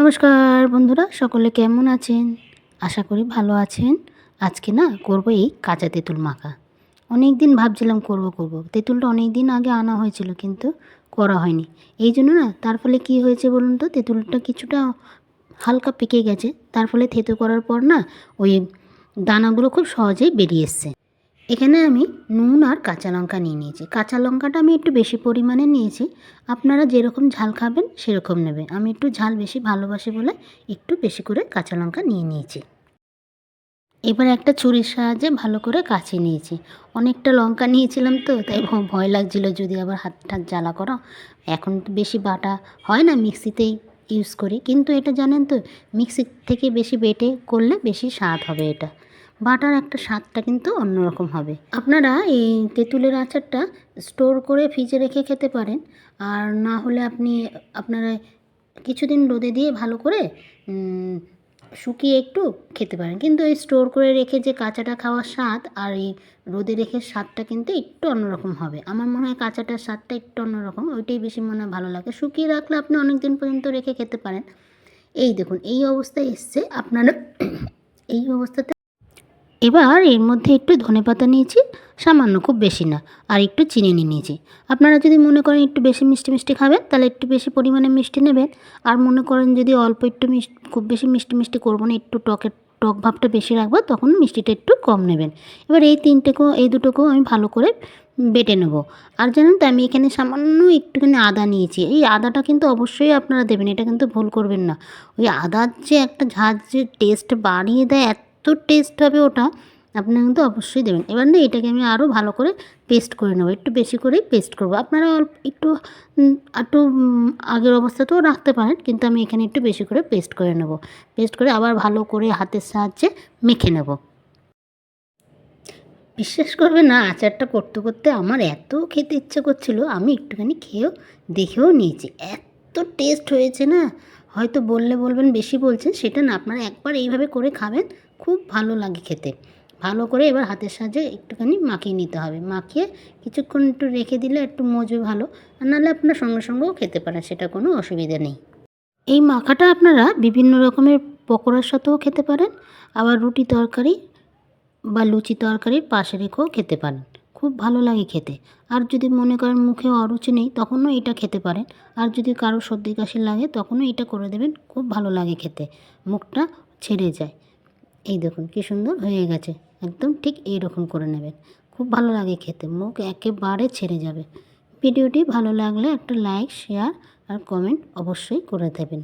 নমস্কার বন্ধুরা, সকলে কেমন আছেন? আশা করি ভালো আছেন। আজকে না করব এই কাঁচা তেঁতুল মাখা। অনেক দিন ভাবছিলাম করব করব। তেঁতুলটা অনেক দিন আগে আনা হয়েছিল, কিন্তু করা হয়নি। এই জন্য না, তার ফলে কি হয়েছে বলুন তো, তেঁতুলটা কিছুটা হালকা পেকে গেছে। তার ফলে থেতো করার পর না, ওই দানাগুলো খুব সহজেই বেরিয়ে এসছে। এখানে আমি নুন আর কাঁচা লঙ্কা নিয়ে নিয়েছি। কাঁচা লঙ্কাটা আমি একটু বেশি পরিমাণে নিয়েছি। আপনারা যেরকম ঝাল খাবেন, সেরকম নেবেন। আমি একটু ঝাল বেশি ভালোবাসি বলে একটু বেশি করে কাঁচা লঙ্কা নিয়ে নিয়েছি। এবার একটা ছুরির সাহায্যে ভালো করে কাছে নিয়েছি। অনেকটা লঙ্কা নিয়েছিলাম তো, তাই ভয় লাগছিল যদি আবার হাত টাত জ্বালা করো। এখন তো বেশি বাটা হয় না, মিক্সিতেই ইউজ করি। কিন্তু এটা জানেন তো মিক্সির থেকে বেশি বেটে করলে বেশি স্বাদ হবে এটা। বাটার একটা স্বাদটা কিন্তু অন্যরকম হবে। আপনারা এই তেঁতুলের আচারটা স্টোর করে ফ্রিজে রেখে খেতে পারেন। আর না হলে আপনি আপনারা কিছুদিন রোদে দিয়ে ভালো করে শুকিয়ে একটু খেতে পারেন। কিন্তু এই স্টোর করে রেখে যে কাঁচাটা খাওয়ার স্বাদ আর এই রোদে রেখে স্বাদটা কিন্তু একটু অন্যরকম হবে। আমার মনে হয় কাঁচাটার স্বাদটা একটু অন্যরকম, ওইটাই বেশি মনে হয় ভালো লাগে। শুকিয়ে রাখলে আপনি অনেক দিন পর্যন্ত রেখে খেতে পারেন। এই দেখুন, এই অবস্থায় এসছে আপনারা, এই অবস্থাতে এবার এর মধ্যে একটু ধনেপাতা নিয়েছি, সামান্য খুব বেশি না, আর একটু চিনি নিয়ে নিয়েছি। আপনারা যদি মনে করেন একটু বেশি মিষ্টি মিষ্টি খাবেন, তাহলে একটু বেশি পরিমাণে মিষ্টি নেবেন। আর মনে করেন যদি অল্প একটু মিষ্টি খুব বেশি মিষ্টি মিষ্টি করব না, একটু টকের টক ভাবটা বেশি রাখব, তখন মিষ্টিটা একটু কম নেবেন। এবার এই তিনটেকেও, এই দুটোকেও আমি ভালো করে বেটে নেব। আর জানেন তো, আমি এখানে সামান্য একটুখানি আদা নিয়েছি। এই আদাটা কিন্তু অবশ্যই আপনারা দেবেন, এটা কিন্তু ভুল করবেন না। ওই আদার যে একটা ঝাঁজ যে টেস্ট বাড়িয়ে দেয়, এত টেস্ট হবে ওটা আপনারা কিন্তু অবশ্যই দেবেন। এবার না এটাকে আমি আরও ভালো করে পেস্ট করে নেব, একটু বেশি করেই পেস্ট করব। আপনারা একটু একটু আগের অবস্থাতেও রাখতে পারেন, কিন্তু আমি এখানে একটু বেশি করে পেস্ট করে নেব। পেস্ট করে আবার ভালো করে হাতের সাহায্যে মেখে নেব। বিশ্বাস করবে না, আচারটা করতে করতে আমার এত খেতে ইচ্ছে করছিল, আমি একটুখানি খেয়েও, দেখেও নিয়েছি। এত টেস্ট হয়েছে না, হয়তো বললে বলবেন, বেশি বলছেন, সেটা না, আপনারা একবার এইভাবে করে খাবেন খুব ভালো লাগে খেতে। ভালো করে এবার হাতের সাহায্যে একটুখানি মাখিয়ে নিতে হবে। মাখিয়ে কিছুক্ষণ একটু রেখে দিলে একটু মজবে ভালো। আর নাহলে আপনার সঙ্গে সঙ্গেও খেতে পারেন, সেটা কোনো অসুবিধা নেই। এই মাখাটা আপনারা বিভিন্ন রকমের পকোড়ার সাথেও খেতে পারেন, আবার রুটি তরকারি বা লুচি তরকারির পাশে রেখেও খেতে পারেন। খুব ভালো লাগে খেতে। আর যদি মনে করেন মুখে অরুচি নেই, তখনও এটা খেতে পারেন। আর যদি কারও সর্দি কাশি লাগে, তখনও এটা করে দেবেন, খুব ভালো লাগে খেতে। মুখটা ছেড়ে যায়। এই দেখুন কি সুন্দর হয়ে গেছে। একদম ঠিক এই রকম করে নেবেন। খুব ভালো লাগে খেতে, মুখ একেবারে ছেড়ে যাবে। ভিডিওটি ভালো লাগলে একটা লাইক শেয়ার আর কমেন্ট অবশ্যই করে দেবেন।